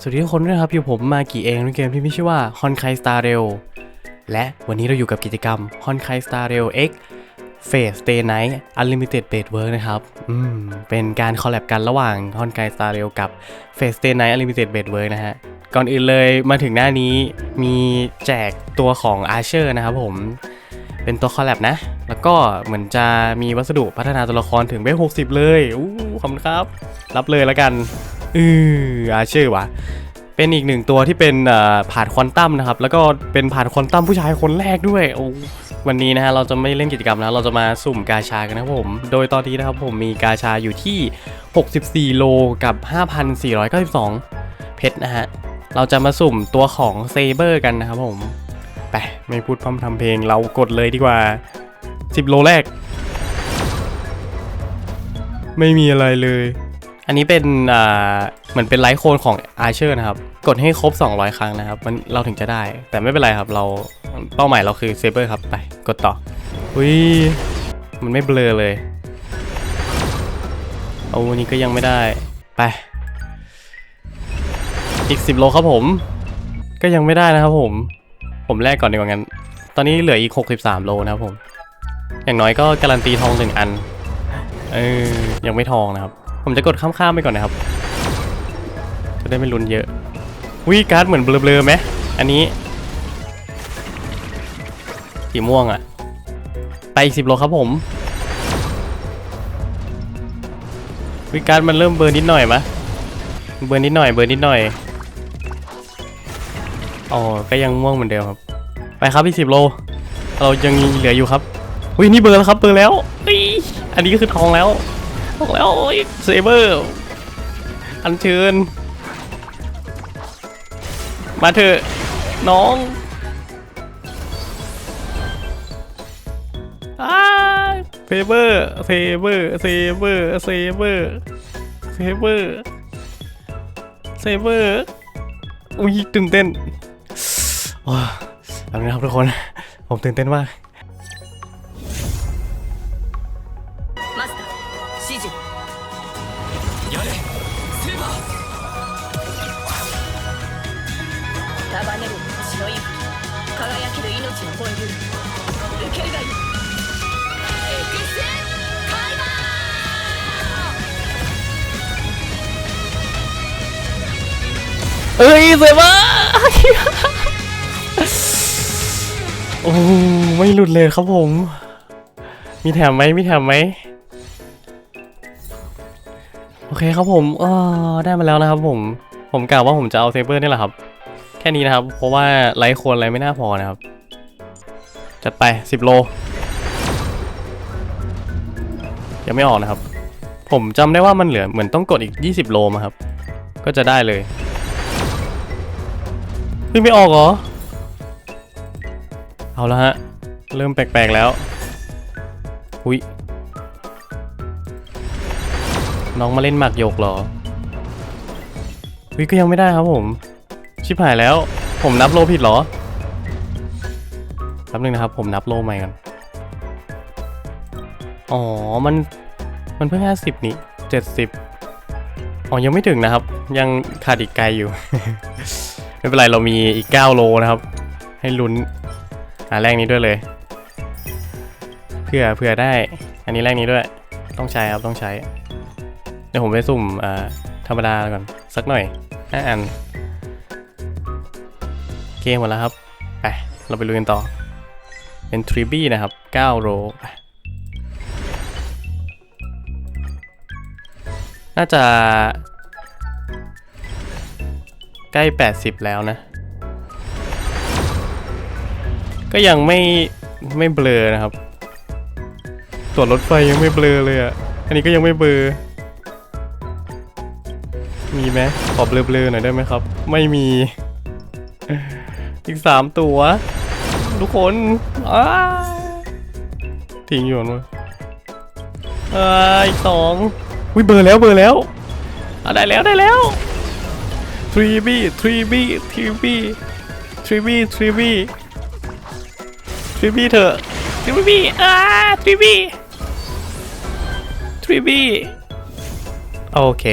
สวัสดีทุกคนด้วยนะครับ อยู่ผมมากี่เองในเกมที่มีชื่อว่า h o n k a i Star Rail และวันนี้เราอยู่กับกิจกรรม h o n k a i Star Rail X Phase Day Night Unlimited Base Work นะครับ อืม เป็นการคอลแลบกันระหว่าง h o n k a i Star Rail กับ Phase Day Night Unlimited Base Work นะฮะ ก่อนอื่นเลยมาถึงหน้านี้มีแจกตัวของ Archer นะครับผม เป็นตัวคอลแลบนะ แล้วก็เหมือนจะมีวัสดุพัฒนาตัวละครถึงไป60 เลยอู้ขอบคุณครับ รับเลยแล้วกัน อืออาชื่อวะเป็นอีกหนึ่งตัวที่เป็นผ่านควอนตัมนะครับ แล้วก็เป็นผ่านควอนตัมผู้ชายคนแรกด้วยโอ้วันนี้นะฮะเราจะไม่เล่นกิจกรรมนะเราจะมาสุ่มกาชากันนะครับผม โดยตอนนี้นะครับผมมีกาชาอยู่ที่ 64 โลกับ 5,492 เพชรนะฮะ เราจะมาสุ่มตัวของเซเบอร์กันนะครับผม ไปไม่พูดพร่ำทำเพลงเรากดเลยดีกว่า 10 โลแรก ไม่มีอะไรเลย อันนี้เป็นอ่าเหมือนเป็นไลท์โคนของอาเชอร์นะครับ กดให้ครบ 200 ครั้งนะครับ มันเราถึงจะได้ แต่ไม่เป็นไรครับ เราเป้าหมายเราคือเซเบอร์ครับ ไป กดต่อ อุ้ย มันไม่เบลอเลย เอาวันนี้ก็ยังไม่ได้ ไป อีก 10 โลครับผม ก็ยังไม่ได้นะครับผม ผมแลกก่อนดีกว่างั้น ตอนนี้เหลืออีก 63 โลนะครับผม อย่างน้อยก็การันตีทองหนึ่งอัน เออ ยังไม่ทองนะครับ ผมจะกดข้ามๆไปก่อนนะครับ จะได้ไม่ลุ้นเยอะวิการ์ดเหมือนเบลอๆไหมอันนี้สีม่วงอะไปอีกสิบโลครับผมวิการ์ดมันเริ่มเบลอร์นิดหน่อยมะเบลอร์นิดหน่อยเบลอร์นิดหน่อยอ๋อก็ยังม่วงเหมือนเดิมครับ ไปครับอีกสิบโล เรายังเหลืออยู่ครับอุ้ยนี่เบอร์แล้วครับเบอร์แล้วอันนี้ก็คือทองแล้ว ทองแล้วโอ้ยเซเบอร์อันเชิญ มาเถอะน้องเซเบอร์เซเบอร์เซเบอร์เซเบอร์เซเบอร์เซเบอร์อุ้ยตื่นเต้นว้าวเอาละครับทุกคน ผมตื่นเต้นมาก る命の燃える受けがいいエクセカイマー เอ้ยสวยมาก โอ้ไม่หลุดเลยครับผม มีแถมไหมมีแถมไหมโอเคครับผมอ๋อได้มาแล้วนะครับผม ผมกล่าวว่าผมจะเอาเซเบอร์นี่แหละครับ แค่นี้นะครับ เพราะว่าไลท์โคนอะไรไม่น่าพอนะครับ จัดไป 10 โล ยังไม่ออกนะครับ ผมจำได้ว่ามันเหลือเหมือนต้องกดอีก 20 โลมาครับ ก็จะได้เลยขึ้นไม่ออกเหรอ เอาและฮะ เริ่มแปลกๆแล้ว อุ้ยน้องมาเล่นหมากยกเหรออุ้ยก็ยังไม่ได้ครับผม ชิบหายแล้ว ผมนับโลผิดเหรอ ป๊บนึงนะครับ ผมนับโลใหม่กัน อ๋อ มัน มันเพิ่งห้าสิบนี่เจ็ดสิบอ๋อ ยังไม่ถึงนะครับ ยังขาดอีกไกลอยู่ ไม่เป็นไร เรามีอีก9โลนะครับ ให้ลุ้นอ่าแรกนี้ด้วยเลยเผื่อเผื่อได้ อันนี้แรกนี้ด้วย ต้องใช้ครับ ต้องใช้ เดี๋ยวผมไปสุ่มอ่าธรรมดาก่อน สักหน่อยห้าอัน โอเคหมดแล้วครับ ไป เราไปลุยกันต่อ เป็นทริบี้นะครับ 9โลน่าจะ ใกล้ 80 แล้วนะ ก็ยังไม่ ไม่เบลอนะครับตัวจรถไฟยังไม่เบลอเลยอะ อันนี้ก็ยังไม่เบลอมีไหมขอเบลอๆหน่อยได้ไหมครับ ไม่มี อีกสามตัว ทุกคนอ้าทิ้งอยู่มั้งอ่าอีกสองอุ้ยเบลอแล้วเบลอแล้วอะได้แล้วได้แล้ว 3B 3B 3B 3B 3B 3B เถอะ 3B อ่า 3B 3B โอเค